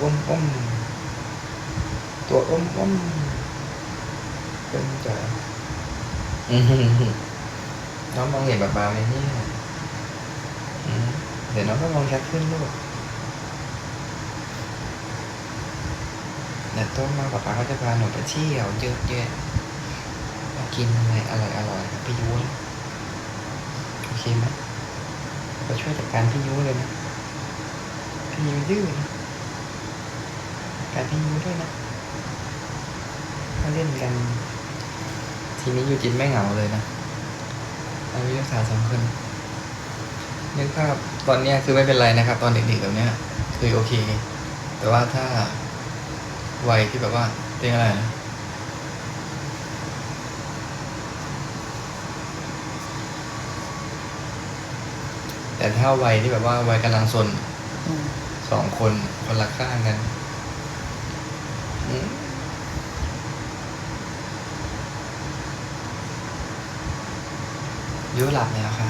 อ้มอ้มตัวอ้มอ้มเป็นจ๋าอืมน้องมองเห็นแบบบาไหมเนี่ยอืมเดี๋ยวน้องก็มองชัดขึ้นลูกเดี๋ยวต้นมาป๊าป๊าเขาจะพาหนูไปเที่ยวเยอะแยะมากินอะไรอร่อยอร่อยๆพี่ยุ้ยโอเคไหมก็ช่วยจัดการพี่ยุ้ยเลยนะพี่ยูดื้อนะ การพี่ยูด้วยนะมาเล่นกัน ทีนี้ยูจินไม่เหงาเลยนะเราวิทยาศาสตร์สองคนนึกภาพตอนเนี้ยคือไม่เป็นไรนะครับ ตอนเด็กๆแบบเนี้ยคือโอเค แต่ว่าถ้าวัยที่แบบว่าเรียกอะไรนะแต่ถ้าวัยที่แบบว่าวัยกำลังซนอืมสองคนคนละข้างกันอืม ยุหลับแล้วค่ะ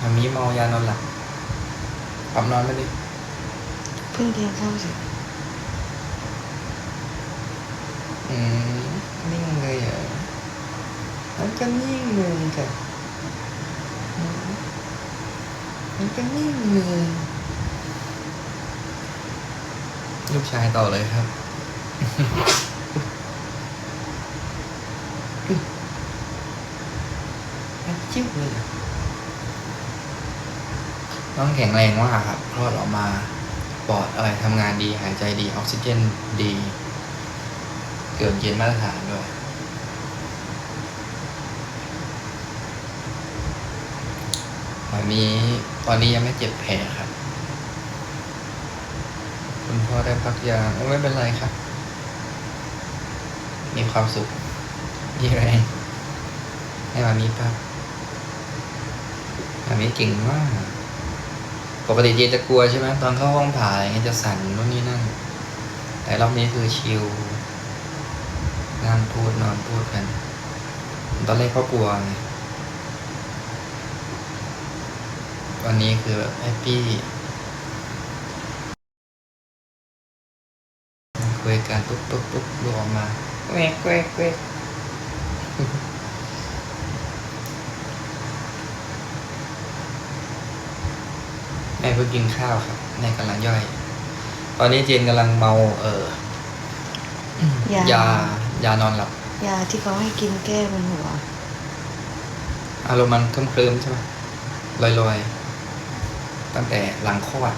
มามีเมายานอนหลับปรับนอนไม่ด้เพิ่งเรียนเข้าเสร็จอืม นิ่งเลยเหรอมันก็นิ่งเลยค่ะมันก็นิ่งเลย ลูกชายต่อเลยครับมันจิ้วเลยอะน้องแข็งแรงมากครับ คลอดออกมา ปอดอะไรทำงานดี หายใจดี ออกซิเจนดี เกินเกณฑ์มาตรฐานด้วยวันนี้ ตอนนี้ยังไม่เจ็บแผลครับ คุณพ่อได้พักยาไม่เป็นไรครับ มีความสุขมีแรงให้มามีพักมามีเก่งมาก ปกติเจจะกลัวใช่ไหมตอนเข้าห้องผ่าอะไรเงี้ยจะสั่นนู่นนี่นั่น แต่รอบนี้คือชิลนั่งพูดนอนพูดกัน ตอนแรกเขากลัวไงวันนี้คือแบบแฮปปี้ คุยกันปุ๊บปุ๊บปุ๊บลูกออกมาแควกแควกแควกแม่เพิ่งกินข้าวครับแม่กำลังย่อย ตอนนี้เจนกำลังเมา เออยายา ยานอนหลับ ยาที่เขาให้กินแก้มันหัว อารมณ์มันเคลิ้มๆใช่ไหมลอยๆ ตั้งแต่หลังคลอด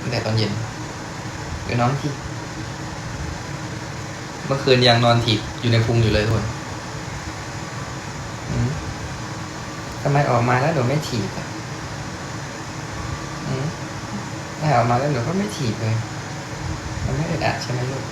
ตั้งแต่ตอนเย็นเดี๋ยวน้องที่ เมื่อคืนยังนอนถีบอยู่ในพุงอยู่เลยทุกคนอืมทำไมออกมาแล้วหนูไม่ถีบอะอืมถ้าออกมาแล้วหนูก็ไม่ถีบเลย มันไม่อึดอัดใช่ไหมลูก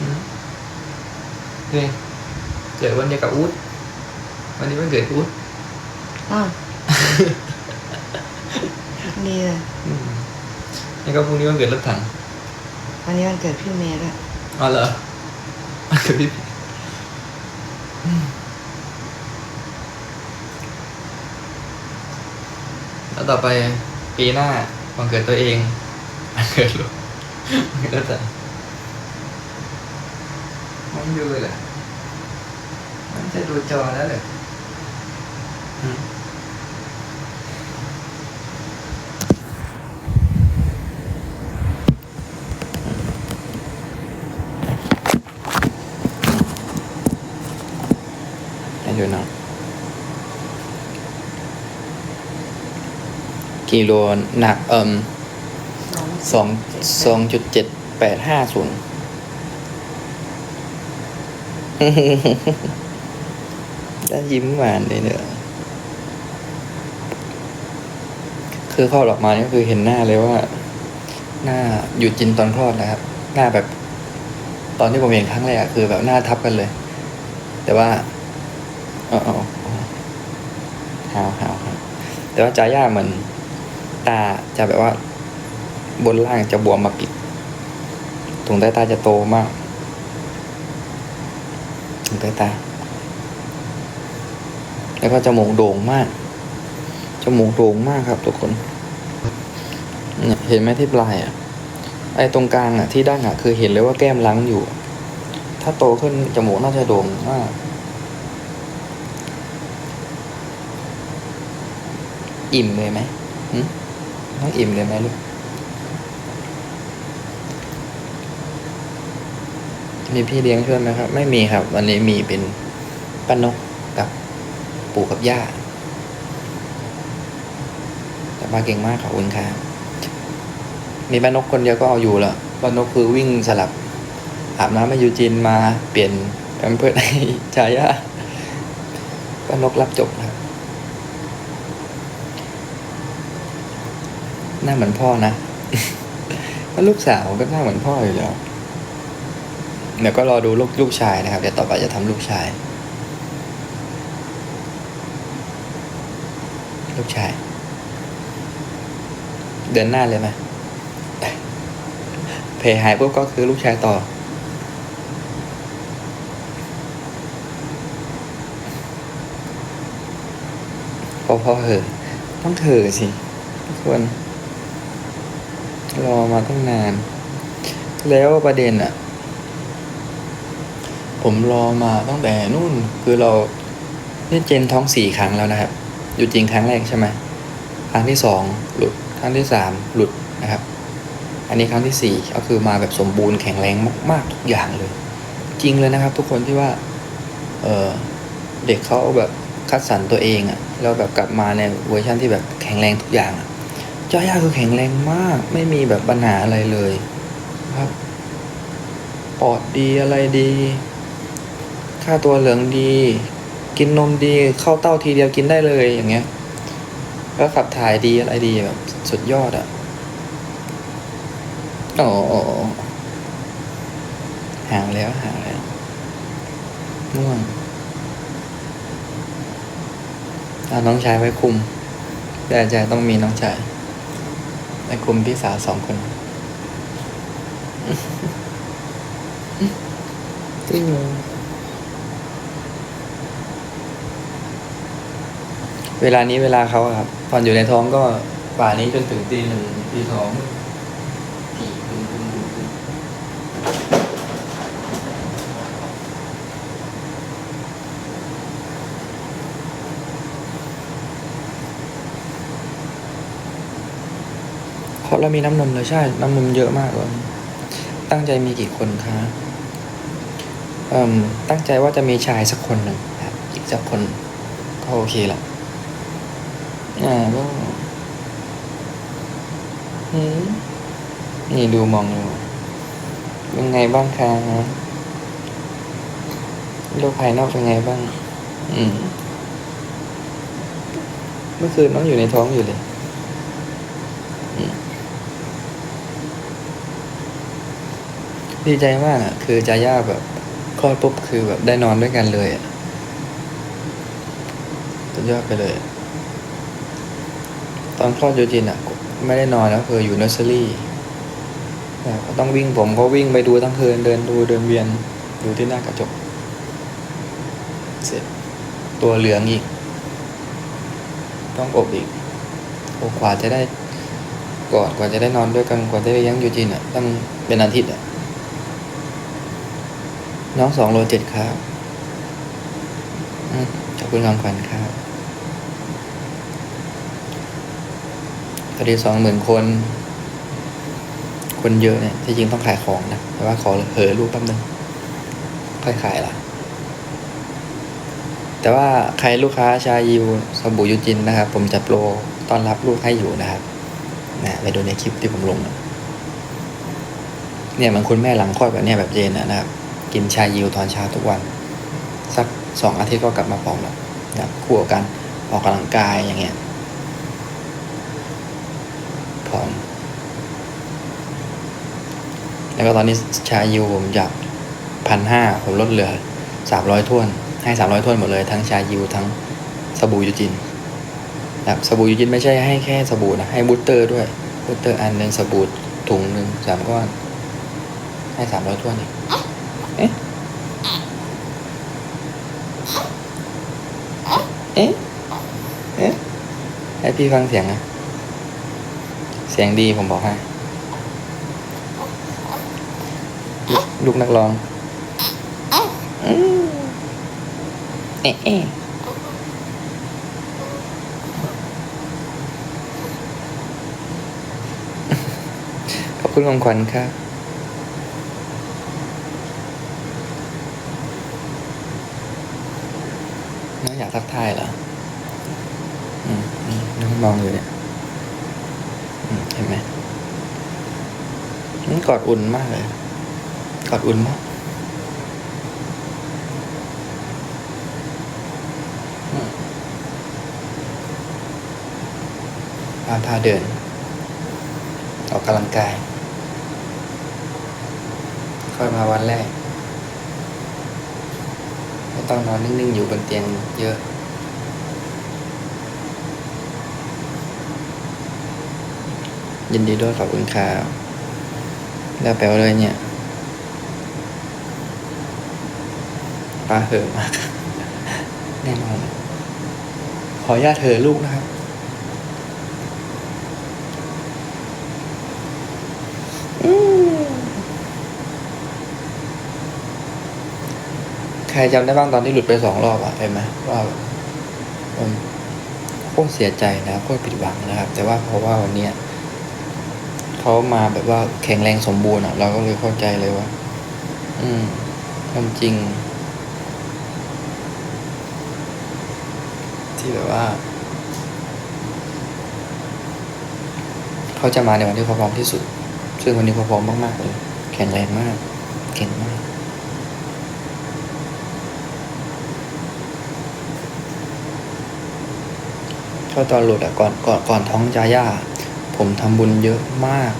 อืมเฮ้ยเกิดวันเดียวกับอู๊ดวันนี้วันเกิดอู๊ดอ้าวดีเลยอืมนี่ก็พรุ่งนี้วันเกิดรถถังวันนี้วันเกิดพี่เมย์ด้วย อ๋อเหรอวันเกิดพี่แล้วต่อไปปีหน้าวันเกิดตัวเองวันเกิดลูกวันเกิดรถถังมันดูเลยเหรอมันจะดูจอแล้วเหรออืม ให้ดูหน่อยกิโลหนักเอิ่มสองสองจุดเจ็ดแปดห้าศูนย์ได้ยิ้มหวานเลยเนอะคือคลอดออกมานี่คือเห็นหน้าเลยว่า หน้าหยุดจินตอนคลอดนะครับ หน้าแบบ ตอนที่ผมเห็นครั้งแรกอะคือแบบหน้าทับกันเลย แต่ว่า เออาเอาหาวหาวหาวแต่ว่าจาย่าเหมือนตาจะแบบว่า บนล่างจะบวมมาปิดตรงใต้ตาจะโตมากตรงใต้ตา แล้วก็จมูกโด่งมากจมูกโด่งมากครับ ทุกคนเนี่ยเห็นไหมที่ปลายอะไอ้ตรงกลางอะที่ด้านอะคือเห็นเลยว่าแก้มล้างอยู่ ถ้าโตขึ้นจมูกน่าจะโด่งมาก อิ่มเลยไหมต้องอิ่มเลยไหมลูกมีพี่เลี้ยงช่วยไหมครับ ไม่มีครับ วันนี้มีเป็นป้านกกับปู่กับย่าแต่ป้าเก่งมากขอบคุณครับมีป้านกคนเดียวก็เอาอยู่ล้วป้านกคือวิ่งสลับ อาบน้ำให้ยูจินมาเปลี่ยนแพมเพิร์สให้ชายาป้านกรับจบครับ หน้าเหมือนพ่อนะถ้าลูกสาวก็หน้าเหมือนพ่ออยู่แล้วเดี๋ยวก็รอดูลูกลูกชายนะครับ เดี๋ยวต่อไปจะทำลูกชาย ลูกชาย เดือนหน้าเลยไหมเพย์หายปุ๊บก็คือลูกชายต่อ พอพอเหอะต้องเถอะสิทุกคน รอมาตั้งนาน แล้วประเด็นอะผมรอมาตั้งแต่นู่นคือเราเนี่ยเจนท้องสี่ครั้งแล้วนะครับอยู่จริงครั้งแรกใช่ไหมครั้งที่สองหลุดครั้งที่สามหลุดนะครับ อันนี้ครั้งที่สี่ก็คือมาแบบสมบูรณ์แข็งแรงมากๆทุกอย่างเลย จริงเลยนะครับ ทุกคนที่ว่าเออเด็กเขาแบบคัดสรรตัวเองอะแล้วแบบกลับมาในเวอร์ชันที่แบบแข็งแรงทุกอย่างอะ จ้าย่าคือแข็งแรงมาก ไม่มีแบบปัญหาอะไรเลยครับปอดดีอะไรดี ค่าตัวเหลืองดี กินนมดีเข้าเต้าทีเดียวกินได้เลยอย่างเงี้ยแล้วขับถ่ายดีอะไรดีแบบสุดยอดอะโอ้โอ้โอ้ห่างแล้วห่างแล้วง่วงเอาน้องชายไว้คุม แต่ใจต้องมีน้องชาย ไว้คุมพี่สาวสองคนจริงเหรอเวลานี้เวลาเขาอะครับ ตอนอยู่ในท้องก็ป่านี้จนถึงตีหนึ่งตีสองตีตึงตึงตึงตึงเพ ราะเรามีน้ำนมเลยใช่ น้ำนมเยอะมากเลยตั้งใจมีกี่คนคะเอ่มตั้งใจว่าจะมีชายสักคนหนึ่งครับอีกสักคนก็โอเคละอ่าก็อืมนี่ดูมองดูเป็นไงบ้างคะโลกภายนอกเป็นไงบ้าง อืม เมื่อคืนน้องอยู่ในท้องอยู่เลยอืม ดีใจมากอะ คือจาย่าแบบคลอดปุ๊บคือแบบได้นอนด้วยกันเลยอะสุดยอดไปเลย ตอนคลอดโยจินอะ ไม่ได้นอนแล้วคืออยู่เนอร์เซอรี่ต้องวิ่งผมก็วิ่งไปดูทั้งคืนเดินดูเดินเวียนดูที่หน้ากระจก เสร็จ ตัวเหลืองอีก ต้องอบอีกโอกว่าจะได้กอดกว่าจะได้นอนด้วยกันกว่าจะได้เลี้ยังโยจินอะต้องเป็นอาทิตย์อะ น้องสองโลเจ็ดครับอขอบคุณรางวัลครับพอดีสองหมื่นคน คนเยอะเนี่ยที่จริงต้องขายของนะ แต่ว่าขอเหอรูปแป๊บนึง ค่อยขายละแต่ว่าใครลูกค้าชายิวสบู่ยูจินนะครับ ผมจะโปรต้อนรับลูกให้อยู่นะครับนะไปดูในคลิปที่ผมลงนะเนี่ยเหมันคุณแม่หลังคลอดแบบเนี้ยแบบเจนนนะครับ กินชายิวตอนเช้าทุกวัน สักสองอาทิตย์ก็กลับมาพร้อมแล้วนะคู่กับการออกกำลังกายอย่างเงี้ยพร้อมแล้วก็ตอนนี้ชายูผมจากพันห้าผมลดเหลือสามร้อยถ้วน ให้สามร้อยถ้วนหมดเลยทั้งชายูทั้งสบู่ยูจินนะครับสบู่ยูจินไม่ใช่ให้แค่สบู่นะให้บูสเตอร์ด้วยบูสเตอร์อันหนึ่งสบู่ถุงหนึ่งสามก้อนให้สามร้อยถ้วนอีกเอ๊ะ เอ๊ะ เอ๊ะ ให้พี่ฟังเสียงนะ เสียงดีผมบอกให้ ลูกนักร้องอืมเอ๊ะเอ๊ะขอบคุณของขวัญครับ องอยากทักทายเหรออืมอืมน้องมองอยู่เนี่ยอืมเห็นไหมมันกอดอุ่นมากเลย กอดอุ่นมากอืมพาพาเดิน ออกกำลังกาย ค่อยมาวันแรก ต้องนอนนิ่งๆอยู่บนเตียงเยอะ ยินดีด้วยขอบคุณครับแล้วแปลว่าเลยเนี่ยปลาเหอะมาก แน่นอน ขออนุญาตเธอลูกนะครับ ใครจำได้บ้างตอนที่หลุดไปสองรอบอะเห็นไหมว่าผมโคตรเสียใจนะโคตรผิดหวังนะครับ แต่ว่าเพราะว่าวันเนี้ยเขามาแบบว่าแข็งแรงสมบูรณ์อะเราก็เลยเข้าใจเลยว่า อืมความจริง ที่แบบว่าเขาจะมาในวันที่เขาพร้อมที่สุด ซึ่งวันนี้เขาพร้อมมากๆเลย แข็งแรงมาก เก่งมาก ก็ตอนหลุดอะก่อนก่อนก่อนท้องจาย่าผมทำบุญเยอะมาก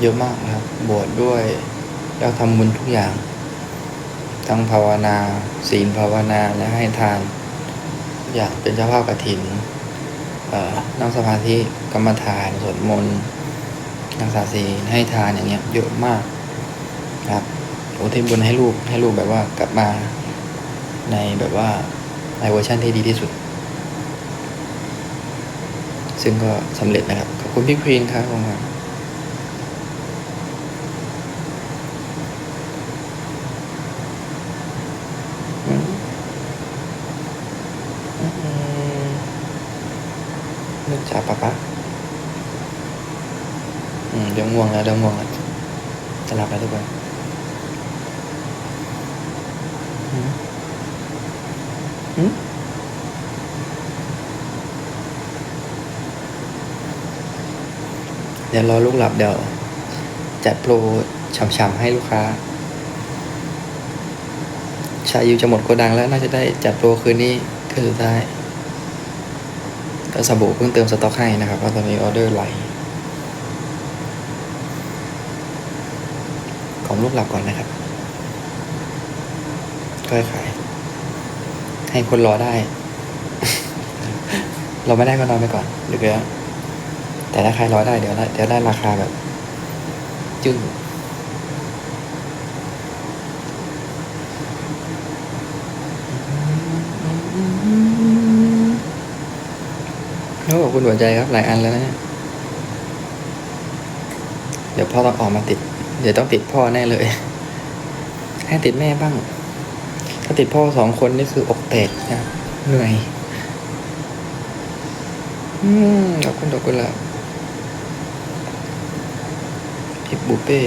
เยอะมากนะครับ บวชดด้วย แล้วทำบุญทุกอย่าง ทั้งภาวนา ศีลภาวนาและให้ทาน อย่างเป็นเจ้าภาพกฐินนั่งสมาธิกรรมฐานสวดมนต์รักษาศีลให้ทานอย่างเงี้ย เยอะมากครับอุทิศบุญให้ลูกให้ลูกแบบว่ากลับมาในแบบว่าในเวอร์ชันที่ดีที่สุด ซึ่งก็สำเร็จนะครับ ขอบคุณพี่ควีนครับผมครับอืมอืมนึกจากปะปะอืมเดี๋ยวง่วงแล้วเดี๋ยวง่วงแล้วจะหลับแล้วทุกคนอืมอืม เดี๋ยวรอลูกหลับเดี๋ยว จัดโปรฉ่ำๆให้ลูกค้า ชายูจะหมดโกดังแล้วน่าจะได้จัดโปรคืนนี้คืนสุดท้ายก็สบู่เพิ่งเติมสต็อกให้นะครับเพราะตอนนี้ออเดอร์ไหลของลูกหลับก่อนนะครับค่อยขาย ให้คนรอได้ เราไม่ได้ก็นอนไปก่อนหรือเปล่า แต่ถ้าใครรอได้เดี๋ยวได้เดี๋ยวได้ราคาแบบ จึ้งโอ้ขอบคุณหัวใจครับหลายอันแล้วนะเดี๋ยวพ่อต้องออกมาติด เดี๋ยวต้องติดพ่อแน่เลย ให้ติดแม่บ้าง ถ้าติดพ่อสองคนนี่คืออกแตกนะ เหนื่อย อืมขอบคุณดอกกุหลาบ พิบบุเป้